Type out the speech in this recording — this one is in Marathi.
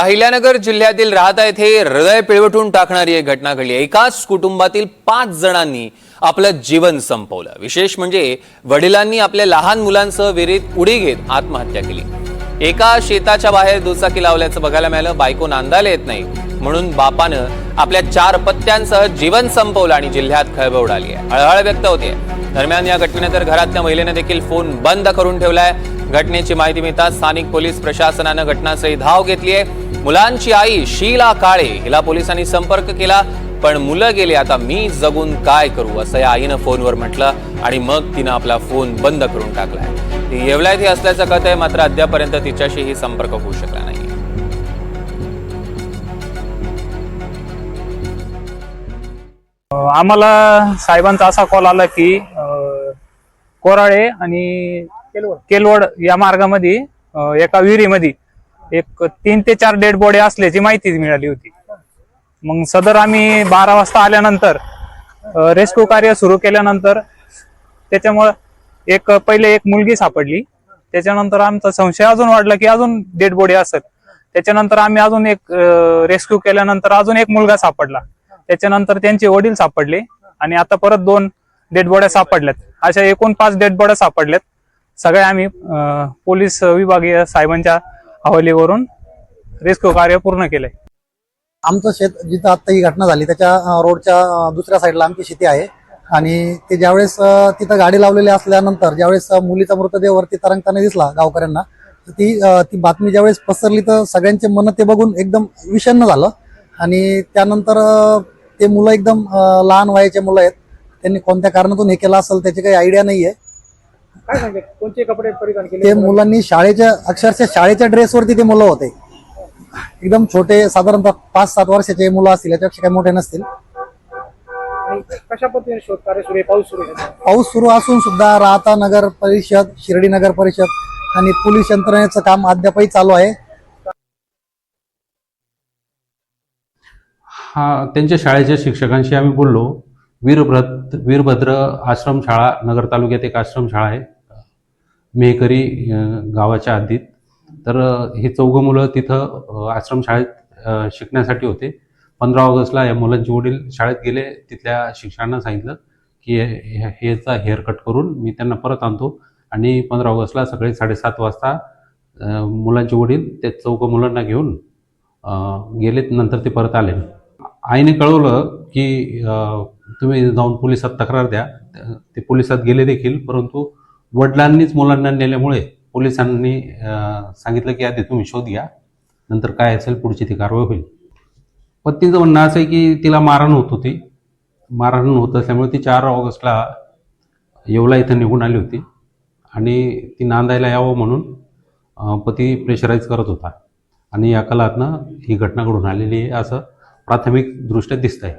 अहिल्यानगर जिल्ह्यातील राहता येथे हृदय पिळवटून टाकणारी एक घटना घडली. एकाच कुटुंबातील पाच जणांनी आपलं जीवन संपवलं. विशेष म्हणजे वडिलांनी आपल्या लहान मुलांसह विहिरीत उडी घेत आत्महत्या केली. एका शेताच्या बाहेर दुचाकी लावल्याचं बघायला मिळालं. बायको नांदायला येत नाही. म्हणून बापानं आपल्या चार पत्त्यांसह जीवन संपवलं आणि जिल्ह्यात खळबळ उडाली आहे. हळहळ व्यक्त होते. दरम्यान या घटनेनंतर घरातल्या महिलेने देखील फोन बंद करून ठेवलाय. घटनेची माहिती मिळताच स्थानिक पोलीस प्रशासनानं घटनास्थळी धाव घेतली आहे. मुलांची आई शीला काळे हिला पोलिसांनी संपर्क केला पण मुलं गेली आता मी जगून काय करू? असं या आईनं फोनवर म्हटलं आणि मग तिनं आपला फोन बंद करून टाकलाय. ती येवलायती असल्याचं कळत आहे मात्र अद्यापर्यंत तिच्याशीही संपर्क होऊ शकला नाही. आम्हाला साहेबांचा असा कॉल आला की कोराळे आणि केलवड. या मार्गामध्ये अ, एका विहिरीमध्ये एक तीन ते चार डेड बॉडी असल्याची माहिती मिळाली होती. मग सदर आम्ही बारा वाजता आल्यानंतर रेस्क्यू कार्य सुरू केल्यानंतर त्याच्यामुळं एक पहिले एक मुलगी सापडली. त्याच्यानंतर आमचा संशय अजून वाढला की अजून डेड बॉडी असेल. त्याच्यानंतर आम्ही अजून एक रेस्क्यू केल्यानंतर अजून एक मुलगा सापडला. त्याच्यानंतर त्यांचे वडील सापडले आणि आता परत दोन डेड बॉड्या सापडल्यात. अशा एकूण पाच डेड बॉड्या सापडल्यात. सगळ्या आम्ही पोलीस विभागीय साहेबांच्या हवालीवरून रेस्क्यू कार्य पूर्ण केलंय. आमचं शेत जिथं आता ही घटना झाली त्याच्या रोडच्या दुसऱ्या साईडला आमची शेती आहे. आणि ते ज्यावेळेस तिथं गाडी लावलेली असल्यानंतर ज्यावेळेस मुलीचा मृतदेह वरती तरंगताना दिसला गावकऱ्यांना तर ती ती बातमी ज्यावेळेस पसरली तर सगळ्यांचे मन ते बघून एकदम विषण्ण झालं. आणि त्यानंतर ते मुलं एकदम लहान वयाचे मुलं आहेत. त्यांनी कोणत्या कारणातून हे केलं असेल त्याची काही आयडिया नाहीये. काय कोणते कपडे परिधान केले? ते मुलांनी शाळेच्या अक्षरशः शाळेच्या ड्रेसवरती ते मुलं होते. एकदम छोटे साधारणतः पाच सात वर्षाचे मुलं असतील याच्यापेक्षा काही मोठे नसतील. आणि कशा पद्धतीने शोध कार्य सुरू आहे? पाऊस सुरू आहे. पाऊस सुरू असून सुद्धा राहता नगर परिषद शिर्डी नगर परिषद आणि पोलीस यंत्रणेचं काम अद्यापही चालू आहे. हा त्यांच्या शाळेच्या शिक्षकांशी आम्ही बोललो. वीरभद्र वीरभद्र आश्रमशाळा नगर तालुक्यात एक आश्रमशाळा आहे. मेहकरी गावाच्या हद्दीत तर हे चौघं मुलं तिथं आश्रमशाळेत शिकण्यासाठी होते. पंधरा ऑगस्टला या मुलांचे वडील शाळेत गेले. तिथल्या शिक्षकांना सांगितलं की हे- हेचा हेअर कट करून मी त्यांना परत आणतो. आणि पंधरा ऑगस्टला सकाळी साडेसात वाजता मुलांचे वडील त्या चौघं मुलांना घेऊन गेलेत. गेले नंतर ते परत आले. आईने कळवलं की तुम्ही जाऊन पोलिसात तक्रार द्या. ते पोलिसात गेले देखील परंतु वडिलांनीच मुलांना नेल्यामुळे पोलिसांनी सांगितलं की आधी तुम्ही शोध घ्या नंतर काय असेल पुढची ती कारवाई होईल. पत्नीचं म्हणणं असं आहे की तिला मारहाण होत होती. मारहाण होत असल्यामुळे ती चार ऑगस्टला येवला इथं निघून आली होती. आणि ती नांदायला यावं म्हणून पती प्रेशराईज करत होता. आणि या कलातनं ही घटना घडून आलेली आहे असं प्राथमिक दृष्ट्या दिसत आहे